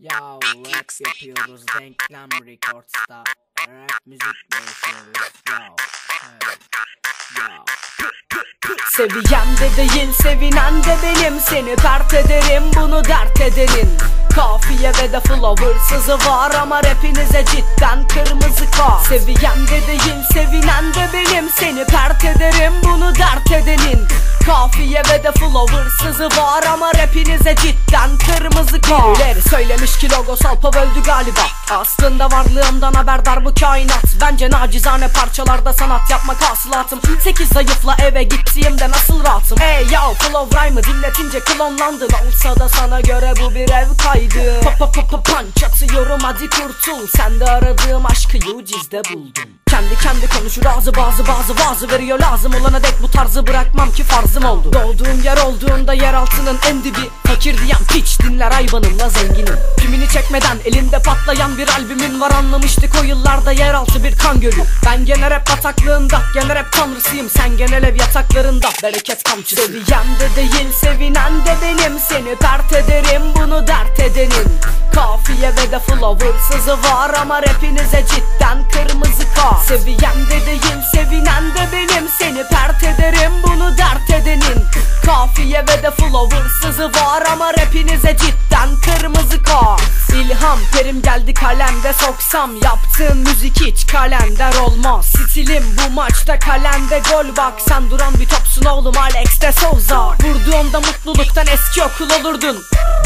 Ya rap yapıyoruz denklem records'ta Rap müzikle yaşıyoruz ya evet. Ya. Seviyem de değil sevinen de benim. Seni pert ederim bunu dert edenin. Kafiye ve de flow hırsızı var ama rapinize cidden kırmızı kar Seviyem de değil sevinen de benim. Seni pert ederim bunu dert edenin Kafiye ve de flow hırsızı var ama rapinize cidden kırmızı kar Birileri söylemiş ki logosal pop öldü galiba. Aslında varlığımdan haberdar bu kainat. Bence nacizane parçalarda sanat yapmak hasılatım. Sekiz zayıfla eve gittiğimde nasıl rahatım? Ey yav flow rhyme'ı dinletince klonlandın Olsa da sana göre bu bir ev kaydı. Pa pa pa pa punch atıyorum hadi kurtul. Sen de aradığım aşkı ucizde buldum kendi kendi konuşur. Ağzı bazı bazı bazı veriyor lazım. Olana dek bu tarzı bırakmam ki farzım oldu. Doğduğum yer olduğunda yer altının en dibi. Fakir diyen piç dinler aybanımla zenginim. Pimini çekmeden elinde patlayan bir albümün var anlamıştık o yıllarda yeraltı bir kan gölü. Ben gene rap bataklığında gene rap tanrısıyım. Sen genel ev yataklarında bereket kamçısı. Seviyem de değil sevinen de benim. Seni pert ederim bunu dert edenin. Kafiye ve de flow hırsızı var ama rapinize cidden kırmızı kar. Seviyem de değil sevinen de benim. Seni pert ederim bunu dert edenin. Kafiye ve de flow hırsızı var ama rapinize cidden kırmızı kar İlham. Perim geldi kalemde soksam Yaptığın müzik hiç kalender olmaz. Stilim bu maçta kalende gol bak. Sen duran bir topsun oğlum Alex de Souza. Vurduğumda mutluluktan eski okul olurdun.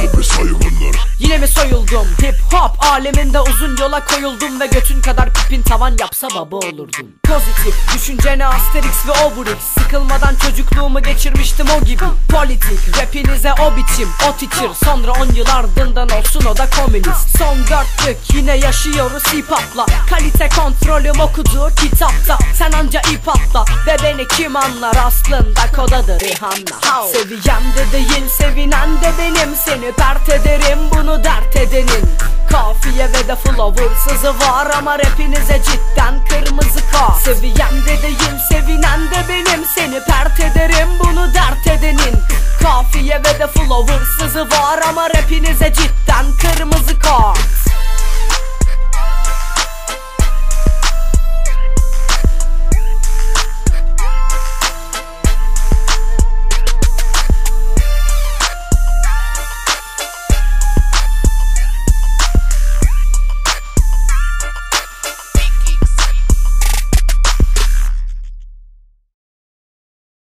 Bir saygındır Yine mi soyuldum? Hip hop aleminde uzun yola koyuldum Ve götün kadar pipin tavan yapsa baba olurdun. Pozitif düşüncene Asterix ve Obelix Sıkılmadan çocukluğumu geçirmiştim o gibi. Politik rapinize o biçim o teacher Sonra 10 yıl ardından olsun o da komünist Son dörtlük yine yaşıyoruz hip hopla Kalite kontrolüm okuduğu kitapta. Sen anca ip atla ve beni kim anlar? Aslında kodadır Rihanna Seviyem de değil sevinen de benim. Seni pert ederim bunu dert edenin. Kafiye ve de flow hırsızı var ama rapinize cidden kırmızı kar Seviyem de değil flow hırsızı var ama rapinize cidden kırmızı kart